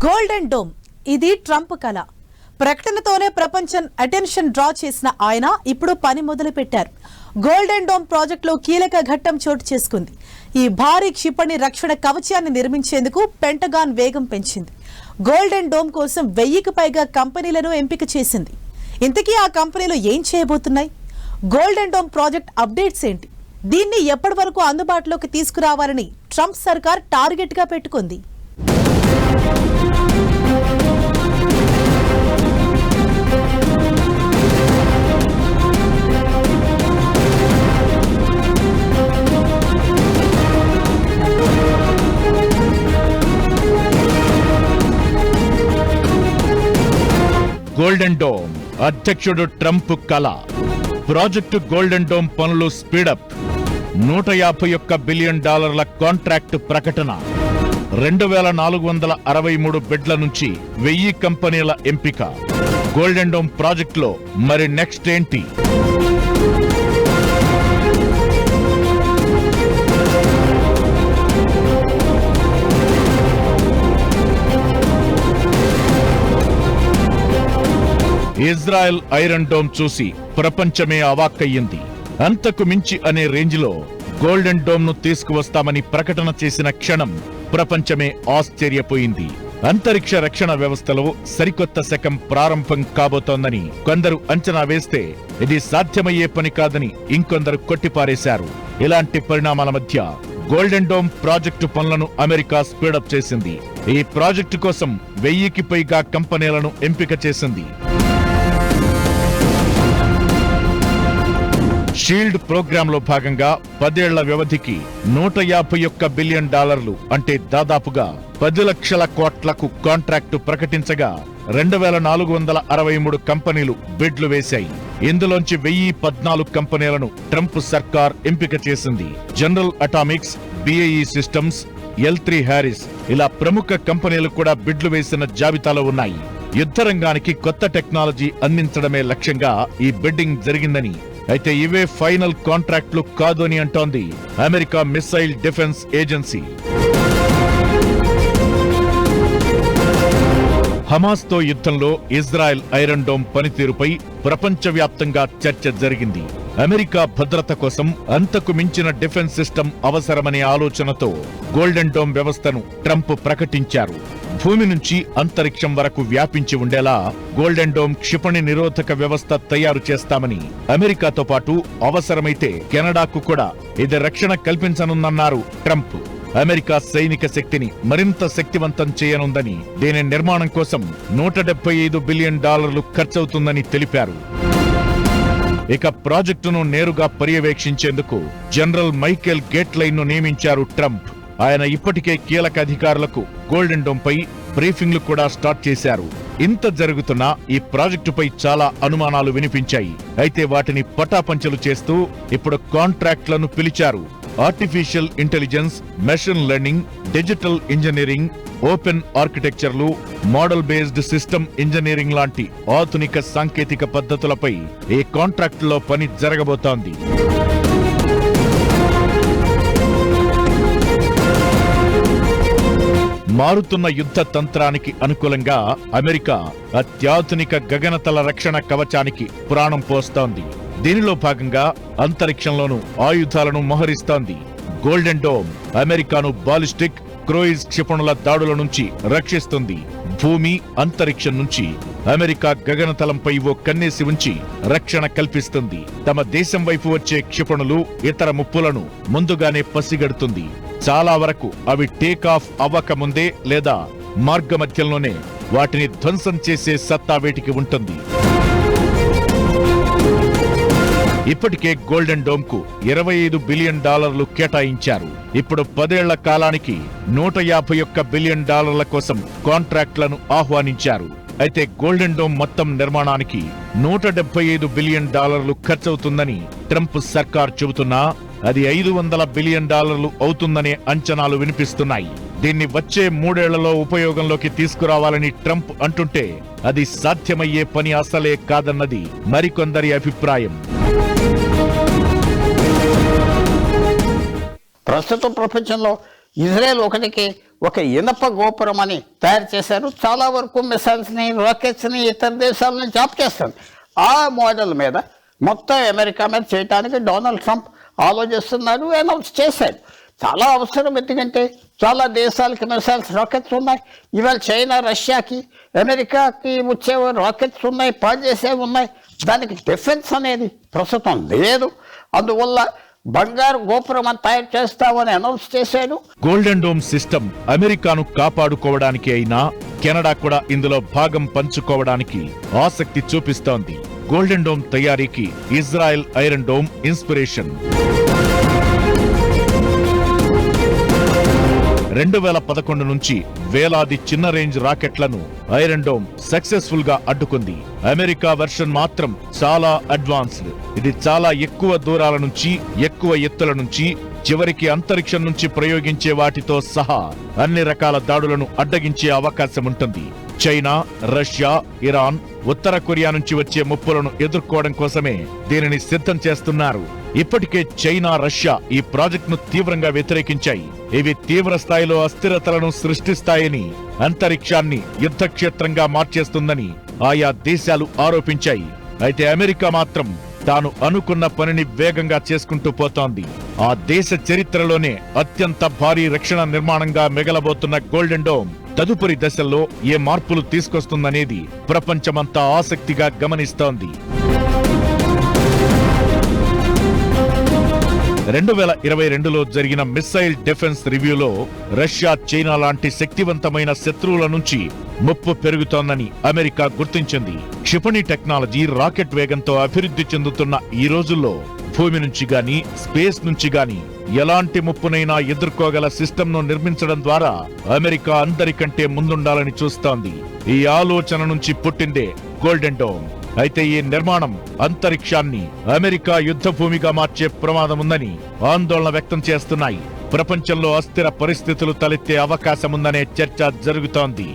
Golden dome. ఇది Trump కళ ప్రకటనతోనే ప్రపంచం అటెన్షన్ డ్రా చేసిన ఆయన ఇప్పుడు పని మొదలు పెట్టారు గోల్డెన్ డోమ్ ప్రాజెక్టులో కీలక ఘట్టం చోటు చేసుకుంది. ఈ భారీ క్షిపణి రక్షణ కవచాన్ని నిర్మించేందుకు పెంటగాన్ వేగం పెంచింది. గోల్డెన్ డోమ్ కోసం వెయ్యికి పైగా కంపెనీలను ఎంపిక చేసింది. ఇంతకీ ఆ కంపెనీలు ఏం చేయబోతున్నాయి? గోల్డెన్ డోమ్ ప్రాజెక్ట్ అప్డేట్స్ ఏంటి? దీన్ని ఎప్పటి వరకు అందుబాటులోకి తీసుకురావాలని ట్రంప్ సర్కార్ టార్గెట్గా పెట్టుకుంది. గోల్డెన్ డోమ్ అధ్యక్షుడు ట్రంప్ కళ. ప్రాజెక్టు గోల్డెన్ డోమ్ పనులు స్పీడప్. నూట యాభై ఒక్క బిలియన్ డాలర్ల కాంట్రాక్ట్ ప్రకటన. రెండు వేల నాలుగు వందల అరవై మూడు బెడ్ల నుంచి వెయ్యి కంపెనీల ఎంపిక. గోల్డెన్ డోమ్ ప్రాజెక్టులో మరి నెక్స్ట్ ఏంటి? ఇజ్రాయెల్ ఐరన్ డోమ్ చూసి ప్రపంచమే అవాక్కయ్యింది. అంతకు మించి అనే రేంజ్లో గోల్డెన్ డోమ్ను తీసుకువస్తామని ప్రకటన చేసిన క్షణం ప్రపంచమే ఆశ్చర్యపోయింది. అంతరిక్ష రక్షణ వ్యవస్థలో సరికొత్త శకం ప్రారంభం కాబోతోందని కొందరు అంచనా వేస్తే ఇది సాధ్యమయ్యే పని కాదని ఇంకొందరు కొట్టిపారేశారు. ఇలాంటి పరిణామాల మధ్య గోల్డెన్ డోమ్ ప్రాజెక్టు పనులను అమెరికా స్పీడప్ చేసింది. ఈ ప్రాజెక్టు కోసం వెయ్యికి పైగా కంపెనీలను ఎంపిక చేసింది. షీల్డ్ ప్రోగ్రాంలో భాగంగా పదేళ్ళ వ్యవధికి నూట యాభై ఒక్క బిలియన్ డాలర్లు అంటే దాదాపుగా పది లక్షల కోట్లకు కాంట్రాక్టు ప్రకటించగా రెండు వేల నాలుగు వందల అరవై మూడు కంపెనీలు బిడ్లు వేశాయి. ఇందులోంచి వెయ్యి పద్నాలుగు కంపెనీలను ట్రంప్ సర్కార్ ఎంపిక చేసింది. General atomics BAE systems L three Harris ఇలా ప్రముఖ కంపెనీలు కూడా బిడ్లు వేసిన జాబితాలో ఉన్నాయి. యుద్ధ రంగానికి కొత్త టెక్నాలజీ అందించడమే లక్ష్యంగా ఈ బిడ్డింగ్ జరిగిందని అయితే ఇవే ఫైనల్ కాంట్రాక్ట్లు కాదు అని అంటోంది అమెరికా మిస్సైల్ డిఫెన్స్ ఏజెన్సీ. హమాస్తో యుద్ధంలో ఇజ్రాయెల్ ఐరన్ డోమ్ పనితీరుపై ప్రపంచవ్యాప్తంగా చర్చ జరిగింది. అమెరికా భద్రత కోసం అంతకు మించిన డిఫెన్స్ సిస్టమ్ అవసరమనే ఆలోచనతో గోల్డెన్ డోమ్ వ్యవస్థను ట్రంప్ ప్రకటించారు. భూమి నుంచి అంతరిక్షం వరకు వ్యాపించి ఉండేలా గోల్డెన్ డోమ్ క్షిపణి నిరోధక వ్యవస్థ తయారు చేస్తామని అమెరికాతో పాటు అవసరమైతే కెనడాకు కూడా ఇది రక్షణ కల్పించనుందన్నారు ట్రంప్. అమెరికా సైనిక శక్తిని మరింత శక్తివంతం చేయనుందని దీని నిర్మాణం కోసం నూట డెబ్బై ఐదు బిలియన్ డాలర్లు ఖర్చవుతుందని తెలిపారు. ఇక ప్రాజెక్టును నేరుగా పర్యవేక్షించేందుకు జనరల్ మైకేల్ గేట్లైన్ను నియమించారు ట్రంప్. ఆయన ఇప్పటికే కీలక అధికారులకు గోల్డెన్ డోమ్ పై బ్రీఫింగ్లు కూడా స్టార్ట్ చేశారు. ఇంత జరుగుతున్నా ఈ ప్రాజెక్టుపై చాలా అనుమానాలు వినిపించాయి. అయితే వాటిని పటాపంచలు చేస్తూ ఇప్పుడు కాంట్రాక్ట్లను పిలిచారు. Artificial intelligence machine learning digital engineering open ఆర్కిటెక్చర్లు model based system engineering లాంటి ఆధునిక సాంకేతిక పద్ధతులపై ఈ కాంట్రాక్టులో పని జరగబోతోంది. మారుతున్న యుద్ధ తంత్రానికి అనుకూలంగా అమెరికా అత్యాధునిక గగనతల రక్షణ కవచానికి పురాణం పోస్తోంది. దీనిలో భాగంగా అంతరిక్షంలోనూ ఆయుధాలను మోహరిస్తోంది. గోల్డెన్ డోమ్ అమెరికాను బాలిస్టిక్ క్రోయిజ్ క్షిపణుల దాడుల నుంచి రక్షిస్తుంది. భూమి అంతరిక్షం నుంచి అమెరికా గగనతలంపై ఓ కన్నేసి ఉంచి రక్షణ కల్పిస్తుంది. తమ దేశం వైపు వచ్చే క్షిపణులు ఇతర ముప్పులను ముందుగానే పసిగడుతుంది. చాలా వరకు అవి టేక్ ఆఫ్ అవ్వకముందే లేదా మార్గమధ్యంలోనే వాటిని ధ్వంసం చేసే సత్తా వీటికి ఉంటుంది. ఇప్పటికే గోల్డెన్ డోమ్కు ఇరవై ఐదు బిలియన్ డాలర్లు కేటాయించారు. ఇప్పుడు పదేళ్ళ కాలానికి నూట యాభై ఒక్క బిలియన్ డాలర్ల కోసం కాంట్రాక్ట్లను ఆహ్వానించారు. అయితే గోల్డెన్ డోమ్ మొత్తం నిర్మాణానికి నూట డెబ్బై ఐదు బిలియన్ డాలర్లు ఖర్చవుతుందని ట్రంప్ సర్కార్ చెబుతున్నా అది ఐదు వందల బిలియన్ డాలర్లు అవుతుందనే అంచనాలు వినిపిస్తున్నాయి. దీన్ని వచ్చే మూడేళ్ళలో ఉపయోగంలోకి తీసుకురావాలని ట్రంప్ అంటుంటే అది సాధ్యమయ్యే పని అసలే కాదన్నది మరికొందరి అభిప్రాయం. ప్రస్తుత ప్రపంచంలో ఇజ్రాయెల్ ఒకటికి ఒక ఇనప గోపురం అని తయారు చేశారు. చాలా వరకు మిసైల్స్ని రాకెట్స్ని ఇతర దేశాలని జాబ్ చేస్తారు చేస్తుంది. ఆ మోడల్ మీద మొత్తం అమెరికా మీద చేయడానికి డొనాల్డ్ ట్రంప్ ఆలోచిస్తున్నారు అనౌన్స్ చేశాడు చాలా అవసరం ఎందుకంటే చాలా దేశాలకి మిసైల్స్ రాకెట్స్ ఉన్నాయి. ఇవాళ చైనా రష్యాకి అమెరికాకి వచ్చే రాకెట్స్ ఉన్నాయి పనిచేసేవి ఉన్నాయి. దానికి డిఫెన్స్ అనేది ప్రస్తుతం లేదు. అందువల్ల బంగారు గోపురం అని తయారు చేస్తామని అనౌన్స్ చేశాడు గోల్డెన్ డోమ్ సిస్టమ్ అమెరికాను కాపాడుకోవడానికి అయినా కెనడా కూడా ఇందులో భాగం పంచుకోవడానికి ఆసక్తి చూపిస్తోంది. గోల్డెన్ డోమ్ తయారీకి ఇజ్రాయెల్ ఐరన్ డోమ్ ఇన్స్పిరేషన్. రెండు వేల పదకొండు నుంచి వేలాది చిన్న రేంజ్ రాకెట్లను ఐరన్ డోమ్ సక్సెస్ఫుల్గా అడ్డుకుంది. అమెరికా వెర్షన్ మాత్రం చాలా అడ్వాన్స్డ్. ఇది చాలా ఎక్కువ దూరాల నుంచి ఎక్కువ ఎత్తుల నుంచి చివరికి అంతరిక్షం నుంచి ప్రయోగించే వాటితో సహా అన్ని రకాల దాడులను అడ్డగించే అవకాశం ఉంటుంది చైనా రష్యా ఇరాన్ ఉత్తర కొరియా నుంచి వచ్చే ముప్పులను ఎదుర్కోవడం కోసమే దీనిని సిద్ధం చేస్తున్నారు. ఇప్పటికే చైనా రష్యా ఈ ప్రాజెక్టును తీవ్రంగా వ్యతిరేకించాయి. ఇవి తీవ్ర స్థాయిలో అస్థిరతలను సృష్టిస్తాయని అంతరిక్షాన్ని యుద్ధక్షేత్రంగా మార్చేస్తుందని ఆయా దేశాలు ఆరోపించాయి. అయితే అమెరికా మాత్రం తాను అనుకున్న పనిని వేగంగా చేసుకుంటూ పోతోంది. ఆ దేశ చరిత్రలోనే అత్యంత భారీ రక్షణ నిర్మాణంగా మిగలబోతున్న గోల్డెన్ డోమ్ తదుపరి దశల్లో ఏ మార్పులు తీసుకొస్తుందనేది ప్రపంచమంతా ఆసక్తిగా గమనిస్తోంది. రెండు వేల ఇరవై రెండులో జరిగిన మిస్సైల్ డిఫెన్స్ రివ్యూలో రష్యా చైనా లాంటి శక్తివంతమైన శత్రువుల నుంచి ముప్పు పెరుగుతోందని అమెరికా గుర్తించింది. క్షిపణి టెక్నాలజీ రాకెట్ వేగంతో అభివృద్ధి చెందుతున్న ఈ రోజుల్లో భూమి నుంచి గాని స్పేస్ నుంచి గాని ఎలాంటి ముప్పునైనా ఎదుర్కోగల సిస్టమ్ను నిర్మించడం ద్వారా అమెరికా అందరికంటే ముందుండాలని చూస్తోంది. ఈ ఆలోచన నుంచి పుట్టిందే గోల్డెన్ డోమ్. అయితే ఈ నిర్మాణం అంతరిక్షాన్ని అమెరికా యుద్ధ భూమిగా మార్చే ప్రమాదం ఉందని ఆందోళన వ్యక్తం చేస్తున్నాయి. ప్రపంచంలో అస్థిర పరిస్థితులు తలెత్తే అవకాశముందనే చర్చ జరుగుతోంది.